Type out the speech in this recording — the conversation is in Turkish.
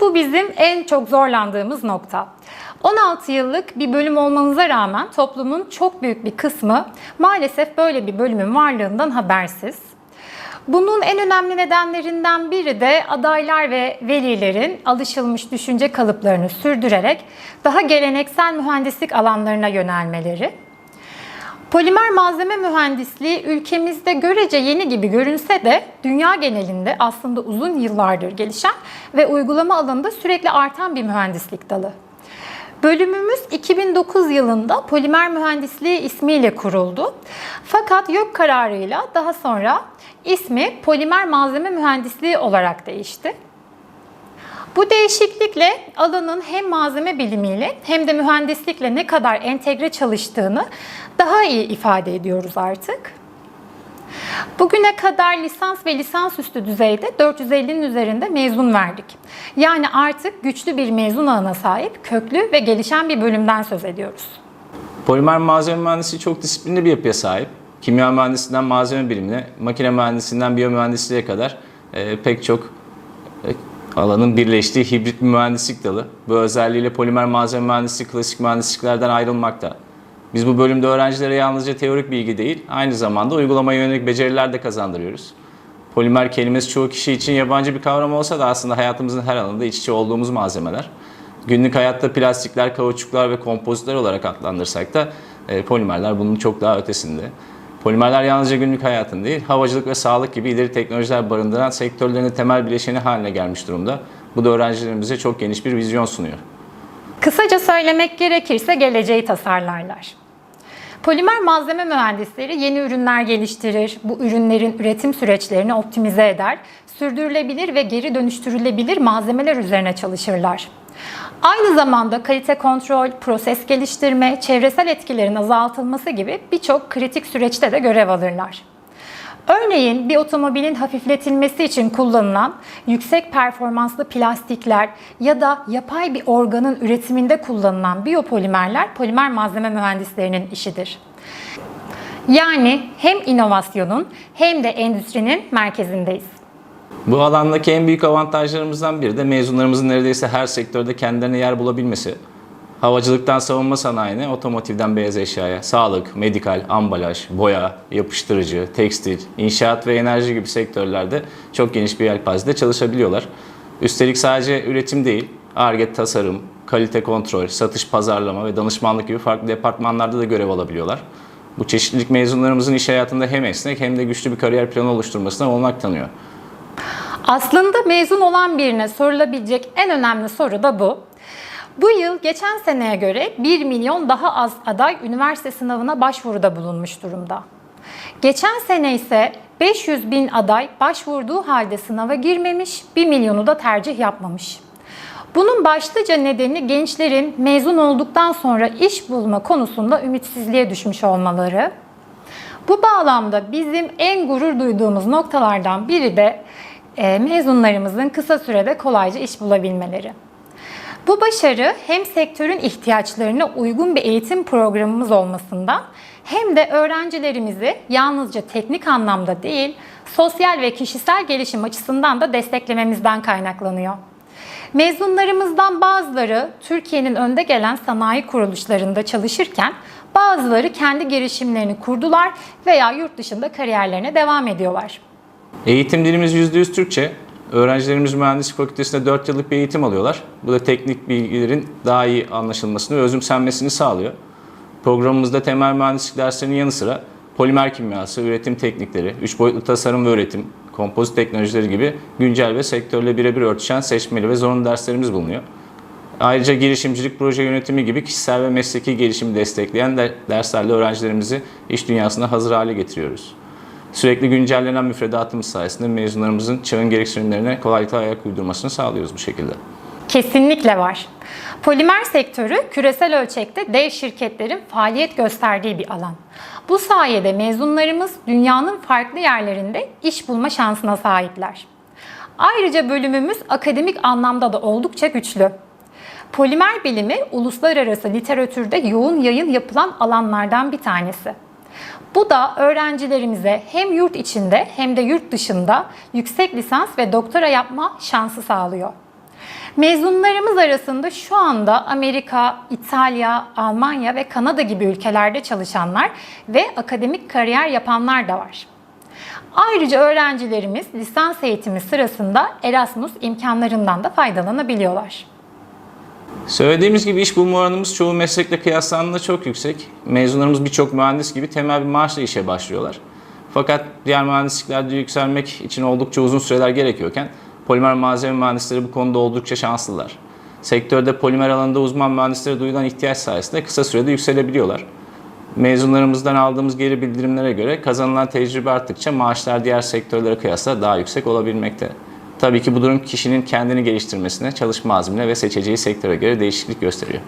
Bu bizim en çok zorlandığımız nokta. 16 yıllık bir bölüm olmanıza rağmen toplumun çok büyük bir kısmı maalesef böyle bir bölümün varlığından habersiz. Bunun en önemli nedenlerinden biri de adaylar ve velilerin alışılmış düşünce kalıplarını sürdürerek daha geleneksel mühendislik alanlarına yönelmeleri. Polimer malzeme mühendisliği ülkemizde görece yeni gibi görünse de dünya genelinde aslında uzun yıllardır gelişen ve uygulama alanında sürekli artan bir mühendislik dalı. Bölümümüz 2009 yılında polimer mühendisliği ismiyle kuruldu. Fakat YÖK kararıyla daha sonra ismi polimer malzeme mühendisliği olarak değişti. Bu değişiklikle alanın hem malzeme bilimiyle hem de mühendislikle ne kadar entegre çalıştığını daha iyi ifade ediyoruz artık. Bugüne kadar lisans ve lisansüstü düzeyde 450'nin üzerinde mezun verdik. Yani artık güçlü bir mezun ağına sahip, köklü ve gelişen bir bölümden söz ediyoruz. Polimer malzeme mühendisliği çok disiplinli bir yapıya sahip. Kimya mühendisinden malzeme bilimine, makine mühendisinden biyomühendisliğe kadar e, pek çok e, alanın birleştiği hibrit bir mühendislik dalı. Bu özelliğiyle polimer malzeme mühendisliği klasik mühendisliklerden ayrılmakta. Biz bu bölümde öğrencilere yalnızca teorik bilgi değil, aynı zamanda uygulamaya yönelik beceriler de kazandırıyoruz. Polimer kelimesi çoğu kişi için yabancı bir kavram olsa da aslında hayatımızın her alanında iç içe olduğumuz malzemeler. Günlük hayatta plastikler, kauçuklar ve kompozitler olarak adlandırsak da e, polimerler bunun çok daha ötesinde. Polimerler yalnızca günlük hayatın değil, havacılık ve sağlık gibi ileri teknolojiler barındıran sektörlerin temel bileşeni haline gelmiş durumda. Bu da öğrencilerimize çok geniş bir vizyon sunuyor. Kısaca söylemek gerekirse geleceği tasarlarlar. Polimer malzeme mühendisleri yeni ürünler geliştirir, bu ürünlerin üretim süreçlerini optimize eder, sürdürülebilir ve geri dönüştürülebilir malzemeler üzerine çalışırlar. Aynı zamanda kalite kontrol, proses geliştirme, çevresel etkilerin azaltılması gibi birçok kritik süreçte de görev alırlar. Örneğin bir otomobilin hafifletilmesi için kullanılan yüksek performanslı plastikler ya da yapay bir organın üretiminde kullanılan biyopolimerler polimer malzeme mühendislerinin işidir. Yani hem inovasyonun hem de endüstrinin merkezindeyiz. Bu alandaki en büyük avantajlarımızdan biri de mezunlarımızın neredeyse her sektörde kendilerine yer bulabilmesi. Havacılıktan savunma sanayine, otomotivden beyaz eşyaya, sağlık, medikal, ambalaj, boya, yapıştırıcı, tekstil, inşaat ve enerji gibi sektörlerde çok geniş bir yelpazede çalışabiliyorlar. Üstelik sadece üretim değil, ARGE tasarım, kalite kontrol, satış pazarlama ve danışmanlık gibi farklı departmanlarda da görev alabiliyorlar. Bu çeşitlilik mezunlarımızın iş hayatında hem esnek hem de güçlü bir kariyer planı oluşturmasına olanak tanıyor. Aslında mezun olan birine sorulabilecek en önemli soru da bu. Bu yıl geçen seneye göre 1 milyon daha az aday üniversite sınavına başvuruda bulunmuş durumda. Geçen sene ise 500 bin aday başvurduğu halde sınava girmemiş, 1 milyonu da tercih yapmamış. Bunun başlıca nedeni gençlerin mezun olduktan sonra iş bulma konusunda ümitsizliğe düşmüş olmaları. Bu bağlamda bizim en gurur duyduğumuz noktalardan biri de mezunlarımızın kısa sürede kolayca iş bulabilmeleri. Bu başarı hem sektörün ihtiyaçlarına uygun bir eğitim programımız olmasından hem de öğrencilerimizi yalnızca teknik anlamda değil, sosyal ve kişisel gelişim açısından da desteklememizden kaynaklanıyor. Mezunlarımızdan bazıları Türkiye'nin önde gelen sanayi kuruluşlarında çalışırken bazıları kendi girişimlerini kurdular veya yurt dışında kariyerlerine devam ediyorlar. Eğitim dilimiz %100 Türkçe. Öğrencilerimiz mühendislik fakültesinde 4 yıllık bir eğitim alıyorlar. Bu da teknik bilgilerin daha iyi anlaşılmasını ve özümsenmesini sağlıyor. Programımızda temel mühendislik derslerinin yanı sıra polimer kimyası, üretim teknikleri, 3 boyutlu tasarım ve üretim, kompozit teknolojileri gibi güncel ve sektörle birebir örtüşen seçmeli ve zorunlu derslerimiz bulunuyor. Ayrıca girişimcilik, proje yönetimi gibi kişisel ve mesleki gelişimi destekleyen de derslerle öğrencilerimizi iş dünyasına hazır hale getiriyoruz. Sürekli güncellenen müfredatımız sayesinde mezunlarımızın çağın gereksinimlerine kolaylıkla ayak uydurmasını sağlıyoruz bu şekilde. Kesinlikle var. Polimer sektörü küresel ölçekte dev şirketlerin faaliyet gösterdiği bir alan. Bu sayede mezunlarımız dünyanın farklı yerlerinde iş bulma şansına sahipler. Ayrıca bölümümüz akademik anlamda da oldukça güçlü. Polimer bilimi uluslararası literatürde yoğun yayın yapılan alanlardan bir tanesi. Bu da öğrencilerimize hem yurt içinde hem de yurt dışında yüksek lisans ve doktora yapma şansı sağlıyor. Mezunlarımız arasında şu anda Amerika, İtalya, Almanya ve Kanada gibi ülkelerde çalışanlar ve akademik kariyer yapanlar da var. Ayrıca öğrencilerimiz lisans eğitimi sırasında Erasmus imkanlarından da faydalanabiliyorlar. Söylediğimiz gibi iş bulma oranımız çoğu meslekle kıyaslandığında çok yüksek. Mezunlarımız birçok mühendis gibi temel bir maaşla işe başlıyorlar. Fakat diğer mühendisliklerde yükselmek için oldukça uzun süreler gerekiyorken polimer malzeme mühendisleri bu konuda oldukça şanslılar. Sektörde polimer alanında uzman mühendislere duyulan ihtiyaç sayesinde kısa sürede yükselebiliyorlar. Mezunlarımızdan aldığımız geri bildirimlere göre kazanılan tecrübe arttıkça maaşlar diğer sektörlere kıyasla daha yüksek olabilmekte. Tabii ki bu durum kişinin kendini geliştirmesine, çalışma azmine ve seçeceği sektöre göre değişiklik gösteriyor.